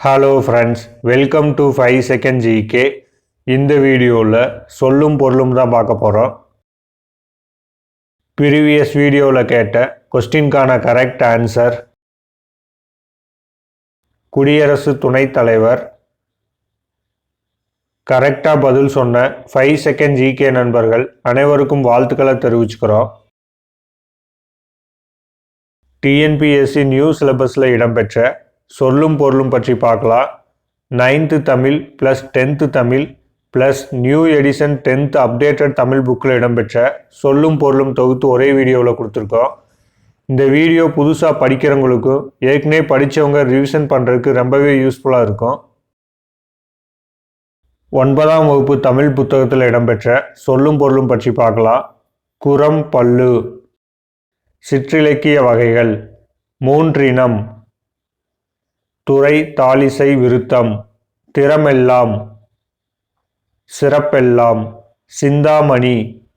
Hello friends welcome to five second GK இந்த வீடியோவில் சொல்லும் பொருளும் தான் பார்க்க போகிறோம் ப்ரீவியஸ் வீடியோவில் கேட்ட கொஸ்டின்கான கரெக்ட் ஆன்சர் குடியரசு துணைத் தலைவர் கரெக்டாக பதில் சொன்ன ஃபைவ் செகண்ட் ஜிகே நண்பர்கள் அனைவருக்கும் வாழ்த்துக்களை தெரிவிச்சுக்கிறோம். டிஎன்பிஎஸ்சி நியூ சிலபஸில் இடம்பெற்ற சொல்லும் பொருளும் பற்றி பார்க்கலாம். Ninth Tamil plus tenth Tamil plus new edition tenth updated Tamil புக்கில் இடம்பெற்ற சொல்லும் பொருளும் தொகுத்து ஒரே வீடியோவில் கொடுத்துருக்கோம். இந்த வீடியோ புதுசாக படிக்கிறவங்களுக்கும் ஏற்கனவே படித்தவங்க ரிவிஷன் பண்ணுறதுக்கு ரொம்பவே யூஸ்ஃபுல்லாக இருக்கும். ஒன்பதாம் வகுப்பு தமிழ் புத்தகத்தில் இடம்பெற்ற சொல்லும் பொருளும் பற்றி பார்க்கலாம். குரம் பல்லு. சிற்றிலக்கிய வகைகள். மூன்றினம் துறை தாலிசை விருத்தம். திறமெல்லாம். சிறப்பெல்லாம். சிந்தாமணி.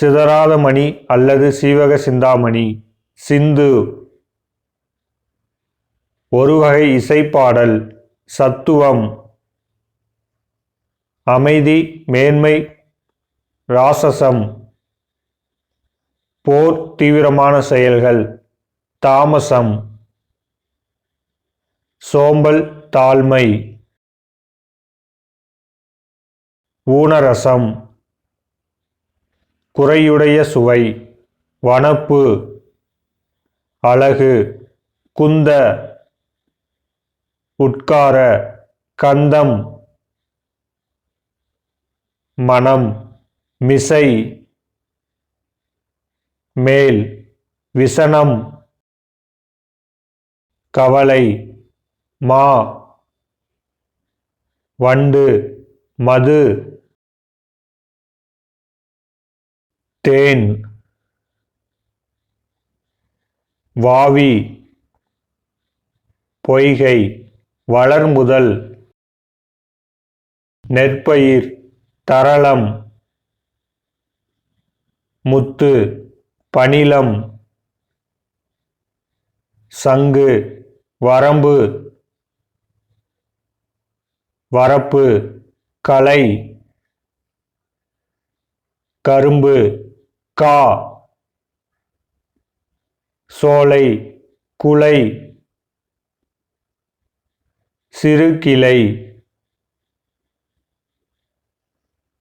சிதறாதமணி அல்லது சீவக சிந்தாமணி. சிந்து. ஒரு வகை இசைப்பாடல். சத்துவம். அமைதி மேன்மை ராசசம். போர் தீவிரமான செயல்கள். தாமசம். சோம்பல் தாழ்மை. ஊனரசம். குறையுடைய சுவை. வனப்பு. அழகு. குந்த. உட்கார. கந்தம். மனம். மிசை. மேல். விசனம். கவலை. மா. வண்டு. மது. தேன். வாவி. பொய்கை. வளர்முதல். நெற்பயிர். தரளம். முத்து. பணிலம் சங்கு. வரம்பு. வரப்பு கலை கரும்பு கா சோலை குலை சிறு கிளை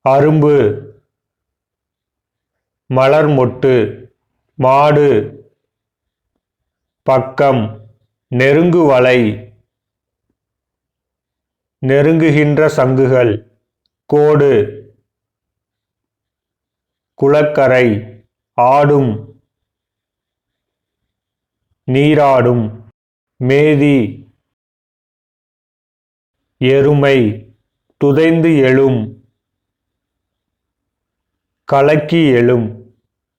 அரும்பு மலர் மொட்டு மாடு பக்கம் நெருங்குவலை நெருங்குகின்ற சங்குகள். கோடு. குளக்கரை. ஆடும். நீராடும். மேதி. எருமை. துதைந்து எழும். கலக்கி எழும்.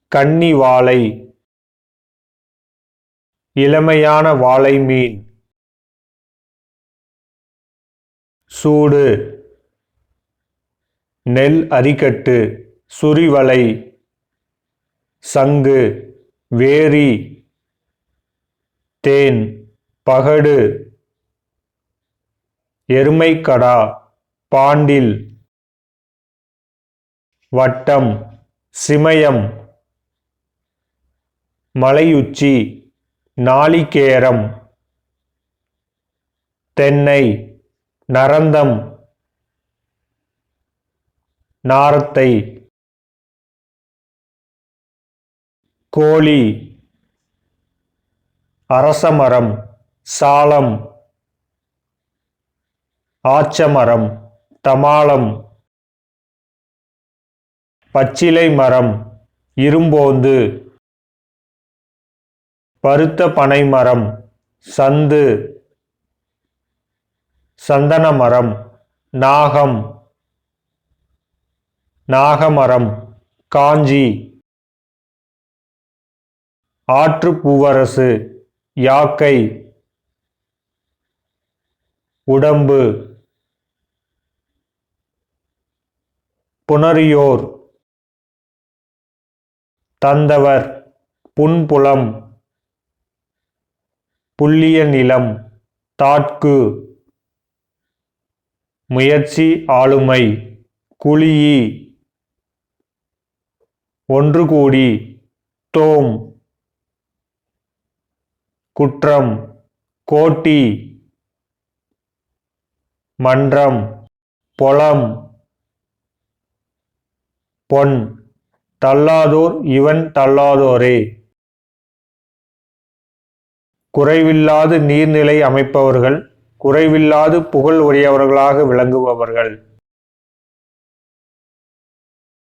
கன்னி வாழை. இளமையான வாழை மீன். சூடு. நெல் அரிக்கட்டு சுரிவலை சங்கு வேரி தேன் பகடு எருமைக்கடா பாண்டில் வட்டம் சிமயம் மலையுச்சி நாளிகேரம் தென்னை நரந்தம் நாரத்தை கோழி அரசமரம் சாலம் ஆச்சமரம் தமாளம் பச்சிலை மரம் இரும்போந்து பருத்த பனைமரம் சந்து சந்தன மரம் நாகம் நாகமரம் காஞ்சி. ஆற்றுப்பூவரசு யாக்கை. உடம்பு. புனரியோர் தந்தவர் புன்புலம். புல்லிய நிலம் தாட்கு. முயற்சி ஆளுமை. குழியி. ஒன்று கூடி. தோம். குற்றம். கோட்டி. மன்றம். பொலம். பொன். தள்ளாதோர் இவன் தள்ளாதோரே. குறைவில்லாது நீர்நிலை அமைப்பவர்கள் குறைவில்லாது புகழ் உடையவர்களாக விளங்குபவர்கள்.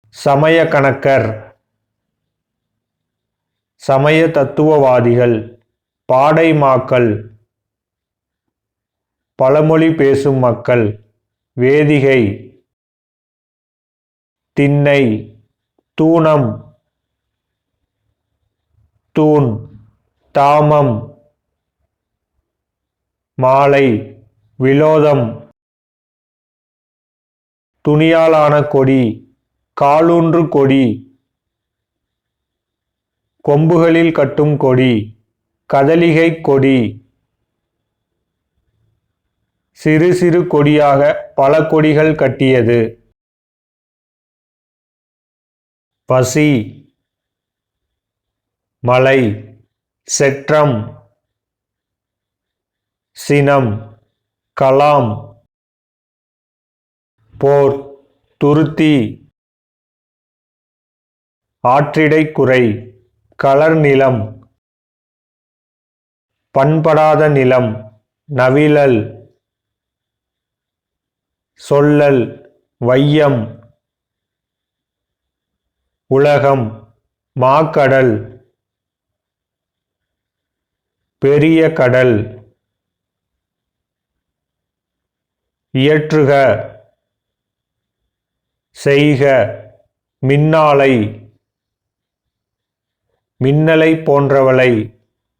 சமய கணக்கர். சமய தத்துவவாதிகள். பாடைமாக்கள். பழமொழி பேசும் மக்கள். வேதிகை. திண்ணை. தூணம். தூண். தாமம். மாலை விலோதம். துணியாலான கொடி காலூன்று கொடி. கொம்புகளில் கட்டும் கொடி கதலிகை கொடி. சிறு சிறு கொடியாக பல கொடிகள் கட்டியது. பசி. மலை. செற்றம். சினம் கலாம் போர் துருத்தி ஆற்றிடை குறை கலர் நிலம் பண்படாத நிலம் நவிழல் சொல்லல் வையம் உலகம் மாக்கடல் பெரிய கடல். இயற்றுக செய்க மின்னாலை மின்னலை போன்றவளை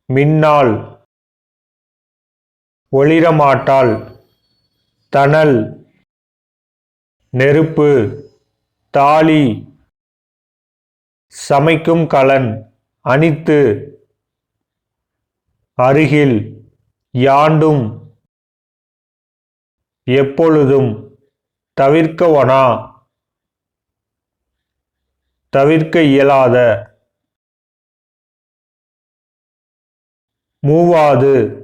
மின்னால் ஒளிரமாட்டாள் தணல் நெருப்பு தாலி சமைக்கும் கலன் அணித்து அருகில் யாண்டும் எப்பொழுதும் தவிர்க்கவனா? தவிர்க்க இயலாத. மூவாது.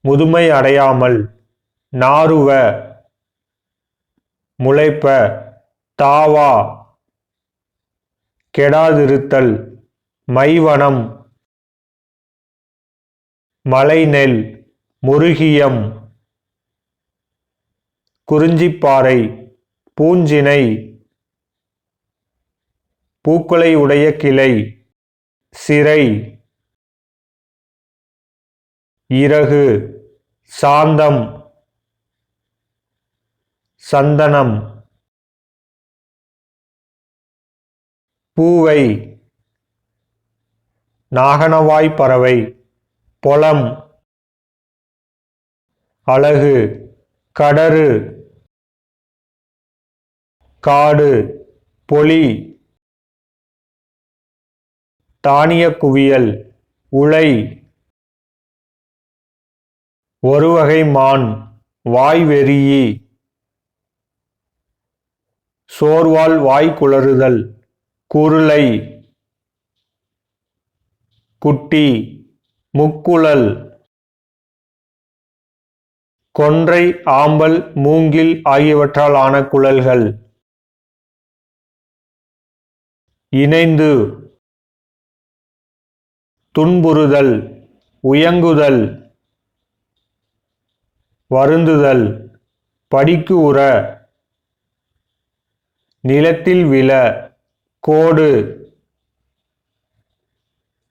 முதுமை அடையாமல் நாறுவ முளைப்ப. தாவா. கெடாதிருத்தல். மைவனம். மலைநெல். முருகியம். குறிஞ்சிப்பாறை பூஞ்சினை பூக்களை உடைய கிளை சிறை இறகு சாந்தம் சந்தனம் பூவை நாகனவாய் பறவை பொலம் அழகு கடறு காடு பொலி தானிய குவியல் உலை ஒருவகை மான் வாய்வெறியி சோர்வால் வாய் குளறுதல் குருளை குட்டி முக்குழல் கொன்றை ஆம்பல் மூங்கில் ஆகியவற்றால் ஆன குழல்கள். இணைந்து துன்புறுதல் உயங்குதல் வருந்துதல் படிக்கு உற நிலத்தில் விழ கோடு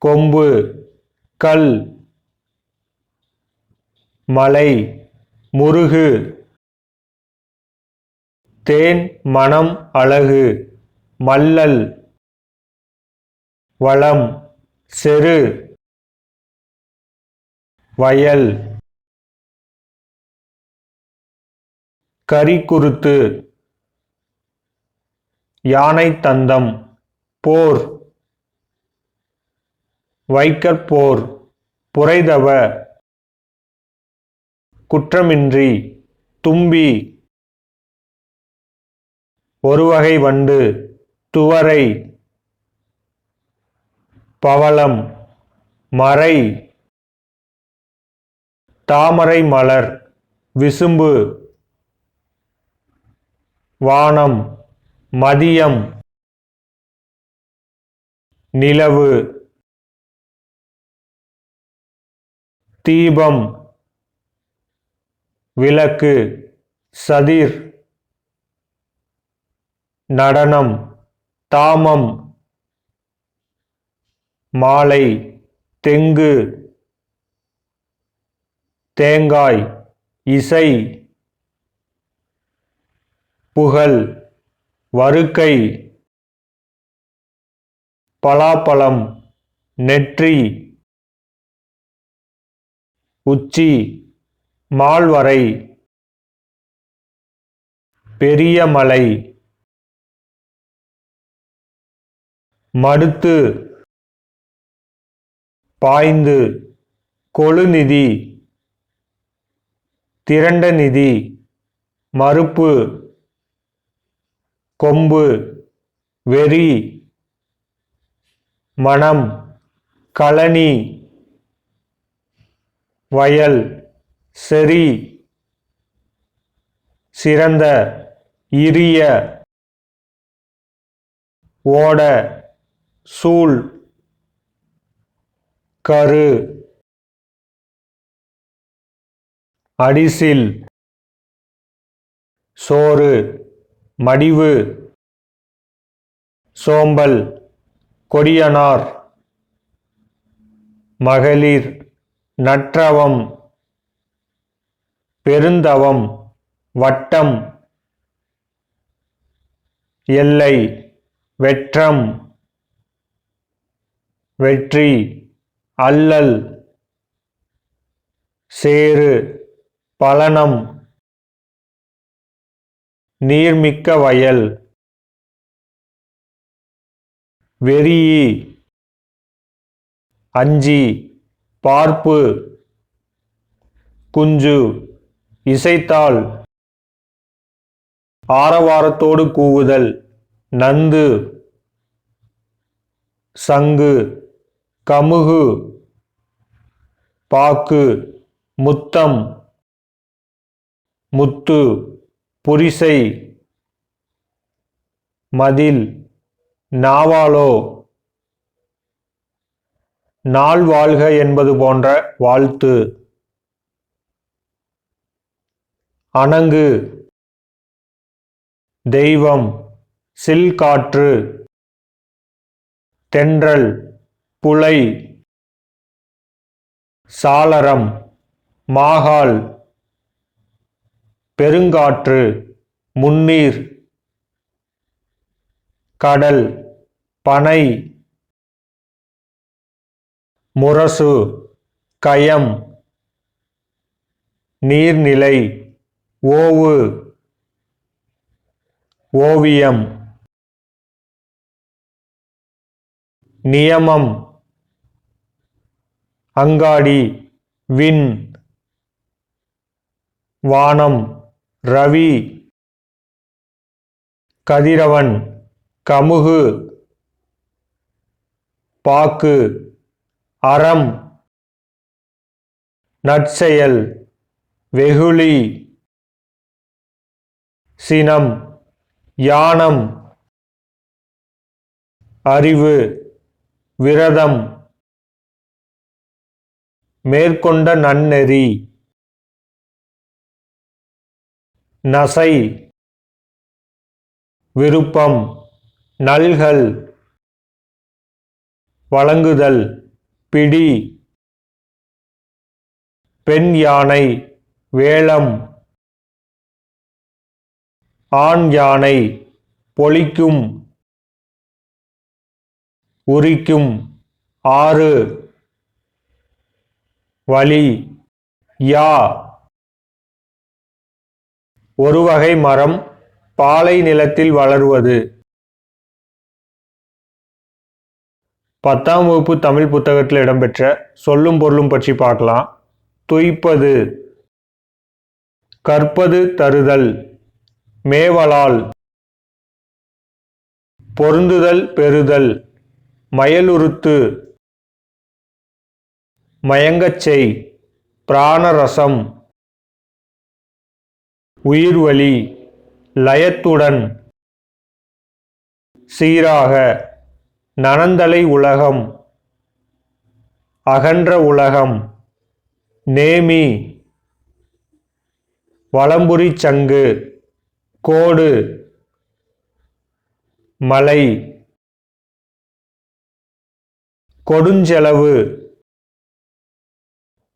கொம்பு கல் மலை முருகு தேன் மனம் அழகு மல்லல் வளம் செரு வயல் கரிக்குருத்து யானை தந்தம் போர் வைக்கற்போர் புரைதவ குற்றமின்றி தும்பி ஒருவகை வண்டு துவரை பவளம் மறை தாமரை மலர் விசும்பு வானம் மதியம் நிலவு தீபம் விளக்கு சதிர் நடனம் தாமம் மாலை தெங்கு தேங்காய் இசை புகழ் வருக்கை பலாப்பழம் நெற்றி உச்சி மால்வரை பெரிய மலை மடுத்து பாய்ந்து கொழுநிதி திரண்ட நிதி மறுப்பு கொம்பு வெறி மனம் களனி வயல் செறி சிறந்த இரிய ஓட சூழ். கரு. அடிசில். சோறு. மடிவு. சோம்பல். கொடியனார். மகளிர். நற்றவம். பெருந்தவம். வட்டம். எல்லை. வெற்றம். வெற்றி. அல்லல் சேறு பலனம் நீர்மிக்க வயல் வெறியி அஞ்சி பார்ப்பு குஞ்சு இசைத்தாள் ஆரவாரத்தோடு கூவுதல் நந்து சங்கு கமுகு பாக்கு முத்தம் முத்து புரிசை மதில் நாவாலோ நாள் வாழ்க என்பது போன்ற வாழ்த்து. அணங்கு தெய்வம் சில்காற்று தென்றல். புலை சாளரம் மாகால் பெருங்காற்று முன்னீர் கடல் பனை முரசு கயம் நீர்நிலை ஓவு ஓவியம் நியமம் அங்காடி வின் வானம் ரவி கதிரவன் கமுகு பாக்கு அறம் நற்செயல் வெகுளி சினம் யானம் அறிவு விரதம் மேற்கொண்ட நன்னெறி. நசை. விருப்பம். நல்கல் வழங்குதல். பிடி. பெண் யானை. வேளம். ஆண் யானை. பொழிக்கும். உரிக்கும். ஆறு. வழி. யா. ஒரு வகை மரம் பாலை நிலத்தில் வளருவது. பத்தாம் வகுப்பு தமிழ் புத்தகத்தில் இடம்பெற்ற சொல்லும் பொருளும் பற்றி பார்க்கலாம். துய்ப்பது. கற்பது தருதல். மேவலால். பொருந்துதல் பெறுதல். மயலுறுத்து. மயங்கச்செய் பிராணரசம். உயிர்வலி லயத்துடன். சீராக நனந்தலை உலகம். அகன்ற உலகம். நேமி. வளம்புரி சங்கு. கோடு. மலை. கொடுஞ்செலவு.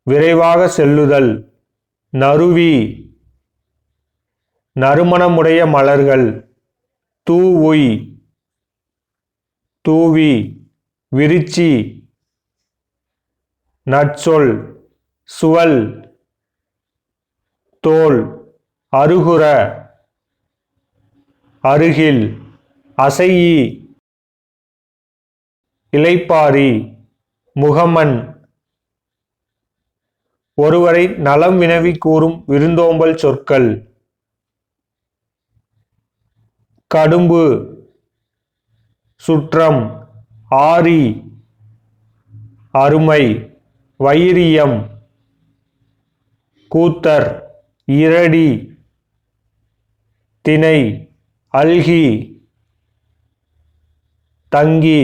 விரைவாக செல்லுதல். நறுவி. நறுமணமுடைய மலர்கள். தூவுய். தூவி. விரிச்சி. நற்சொல். சுவல். தோல். அருகுற. அருகில். அசையி. இலைப்பாரி. முகமன். ஒருவரை நலம் வினவி கூறும் விருந்தோம்பல் சொற்கள். கடும்பு சுற்றம் ஆரி அருமை வைரியம் கூத்தர் இரடி திணை அல்கி தங்கி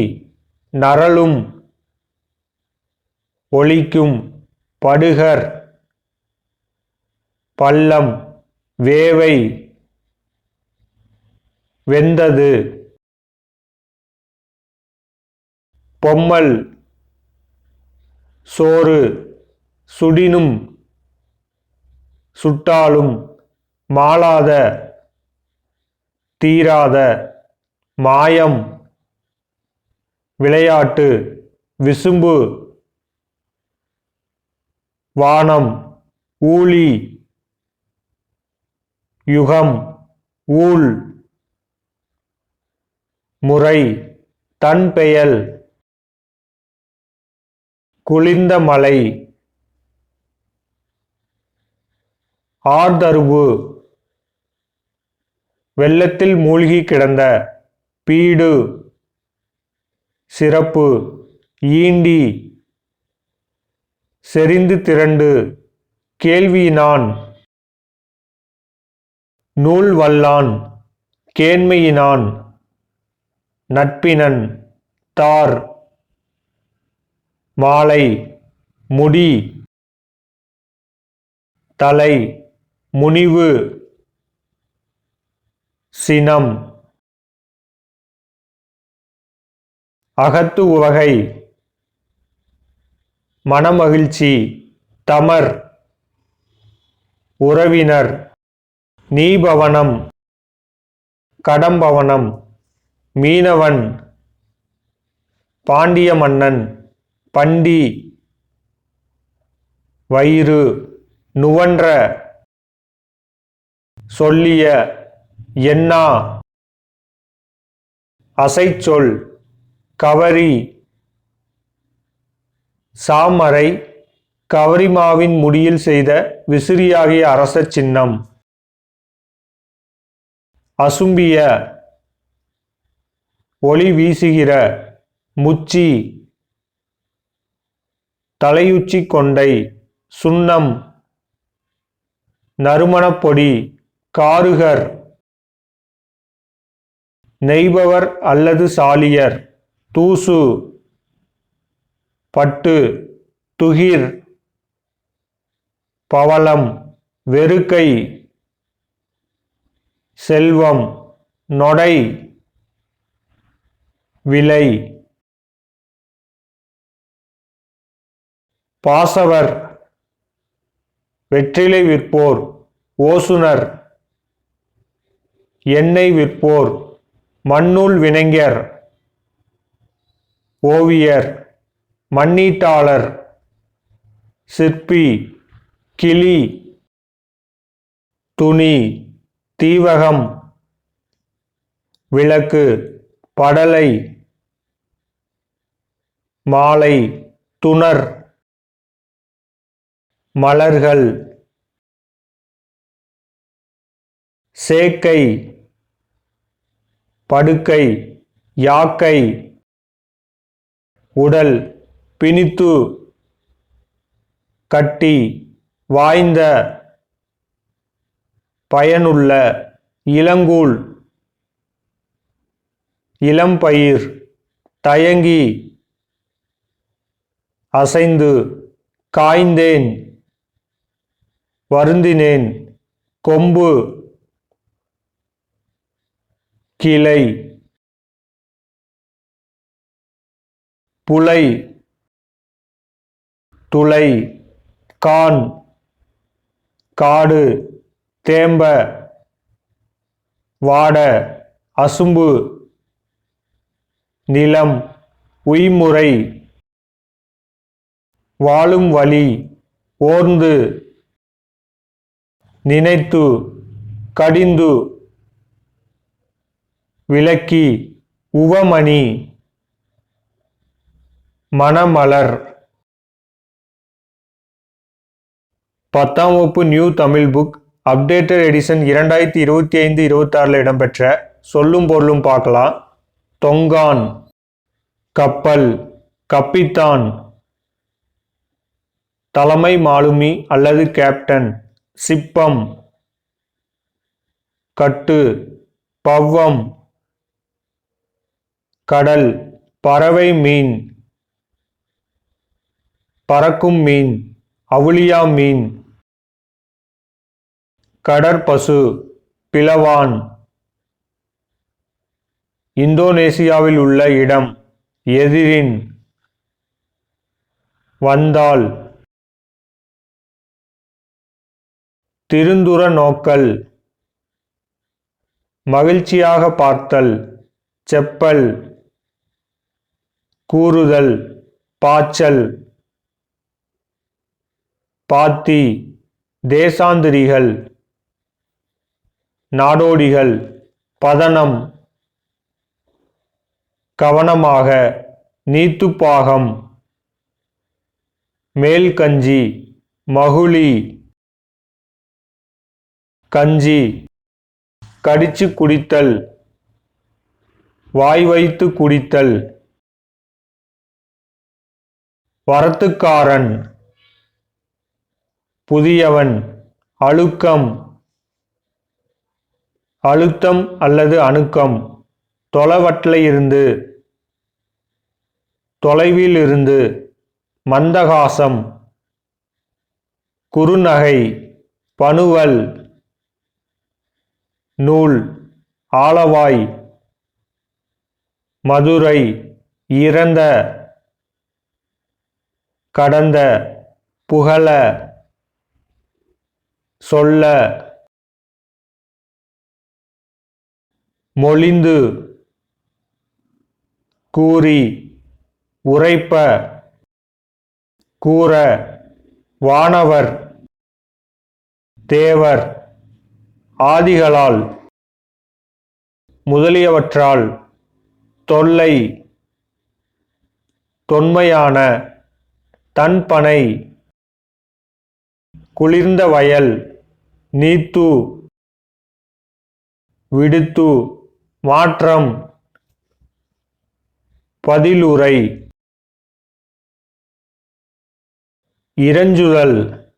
நரளும் ஒழிக்கும் படுகர் பள்ளம் வேவை வெந்தது பொம்மல் சோறு சுடினும் சுட்டாலும் மாளாத தீராத மாயம் விளையாட்டு விசும்பு வானம் ஊழி யுகம் ஊழ் முறை தன் பெயல் குளிர்ந்த மலை ஆர்தருவு வெள்ளத்தில் மூழ்கி கிடந்த பீடு சிறப்பு ஈண்டி செறிந்து திரண்டு கேள்வியினான் நூல் வல்லான் கேண்மையினான் நட்பினன் தார் மாலை முடி தலை முனிவு சினம் அகத்து உவகை மனமகிழ்ச்சி தமர் உறவினர் நீபவனம் கடம்பவனம் மீனவன் பாண்டிய மன்னன் பண்டி வயிறு நுவன்ற சொல்லிய எண்ணா அசைச்சொல் கவரி சாமரை கவரிமாவின் முடியில் செய்த விசிறியாகிய அரச சின்னம். அசும்பிய ஒளி வீசுகிற முச்சி தலையுச்சி கொண்டை சுண்ணம் நறுமணப்பொடி காருகர். நெய்பவர் அல்லது சாலியர். தூசு பட்டு துகிர் பவளம் வெறுக்கை செல்வம் நொடை விலை பாசவர் வெற்றிலை விற்போர் ஓசுனர் எண்ணெய் விற்போர் மண்ணூல் வினைஞர் ஓவியர். மண்ணீட்டாளர் சிற்பி கிளி துணி தீவகம் விளக்கு படலை மாலை துணர் மலர்கள் சேக்கை படுக்கை யாக்கை உடல். பிணித்து கட்டி வாய்ந்த பயனுள்ள இளங்கூழ் இளம்பயிர் தயங்கி அசைந்து காய்ந்தேன் வருந்தினேன். கொம்பு கிளை புலை துளை கான் காடு தேம்ப வாட அசும்பு நிலம் உய்முறை வாழும் வழி ஓர்ந்து நினைத்து கடிந்து விளக்கி உவமணி மணமலர். பத்தாம் வகுப்பு new Tamil book updated edition இரண்டாயிரத்தி இருபத்தி ஐந்து இருபத்தாறில் இடம்பெற்ற சொல்லும் பொருளும் பார்க்கலாம். தொங்கான் கப்பல் கப்பித்தான் தலைமை மாலுமி அல்லது கேப்டன் சிப்பம் கட்டு பவ்வம் கடல் பறவை மீன் பறக்கும் மீன் அவுளியா மீன் கடற்பசு பிளவான். இந்தோனேசியாவில் உள்ள இடம் எதிரின் வந்தால். திருந்துர நோக்கல். மகிழ்ச்சியாக பார்த்தல் செப்பல். கூறுதல் பாய்ச்சல். பாத்தி தேசாந்திரிகள். நாடோடிகள் பதனம் கவனமாக நீத்துப்பாகம் மேல்கஞ்சி மகுளி கஞ்சி கடிச்சு குடித்தல் வாய் வைத்து குடித்தல் வரத்துக்காரன் புதியவன் அழுக்கம் அழுத்தம் அல்லது அணுக்கம். தொலைவற்றிலிருந்து தொலைவில் இருந்து மந்தகாசம். குறுநகை பணுவல். நூல் ஆலவாய். மதுரை இறந்த. கடந்த புகழ. சொல்ல. மொழிந்து கூறி உரைப்ப கூற வானவர் தேவர் ஆதிகளால் முதலியவற்றால் தொல்லை தொன்மையான தன்பனை குளிர்ந்த வயல் நீத்து விடுத்து மாற்றம். பதிலுரை. இறஞ்சுதல்.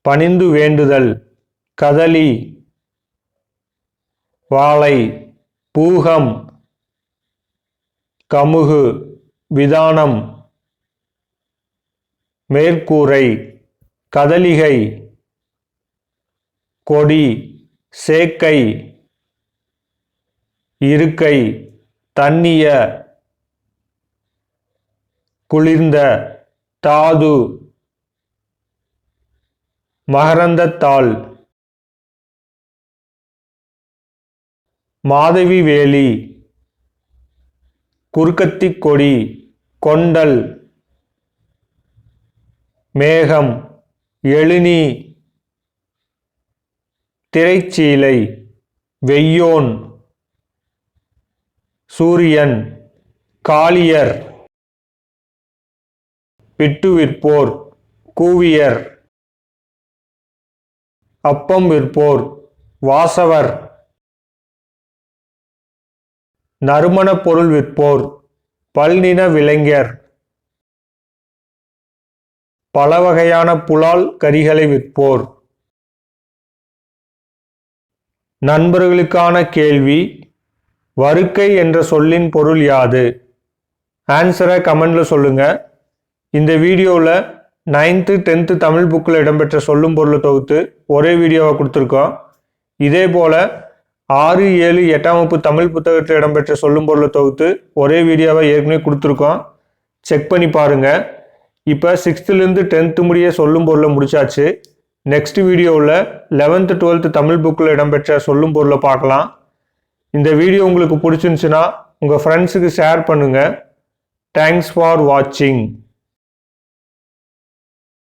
பணிந்து வேண்டுதல். கதலி. வாழை பூகம். கமுகு. விதானம். மேற்கூரை. கதலிகை. கொடி. சேக்கை. இருக்கை தண்ணிய குளிர்ந்த தாது மகரந்தத்தாள் மாதவி வேலி குறுக்கத்திக் கொடி கொண்டல் மேகம் எழுநி திரைச்சீலை வெய்யோன் சூரியன் காளியர் பிட்டு விற்போர் கூவியர் அப்பம் விற்போர் வாசவர் நறுமணப் பொருள் விற்போர் பல்நின விளைஞர் பல வகையான புலால் கறிகளை விற்போர். நண்பர்களுக்கான கேள்வி வருக்கை என்ற சொல்லின் பொருள் யாது? ஆன்சரை கமெண்டில் சொல்லுங்கள் இந்த வீடியோவில் நைன்த்து டென்த்து தமிழ் புக்கில் இடம்பெற்ற சொல்லும் பொருளை தொகுத்து ஒரே வீடியோவாக கொடுத்துருக்கோம். இதே போல் ஆறு ஏழு எட்டாம் வகுப்பு தமிழ் புத்தகத்தில் இடம்பெற்ற சொல்லும் பொருளை தொகுத்து ஒரே வீடியோவை ஏற்கனவே கொடுத்துருக்கோம். செக் பண்ணி பாருங்கள் இப்போ சிக்ஸ்த்துலேருந்து டென்த்து முடிய சொல்லும் பொருளை முடிச்சாச்சு. நெக்ஸ்ட் வீடியோவில் லெவன்த்து டுவெல்த்து தமிழ் புக்கில் இடம்பெற்ற சொல்லும் பொருளை பார்க்கலாம். இந்த வீடியோ உங்களுக்கு பிடிச்சிருந்துச்சுன்னா உங்கள் ஃப்ரெண்ட்ஸுக்கு ஷேர் பண்ணுங்கள் தேங்க்ஸ் ஃபார் வாட்சிங்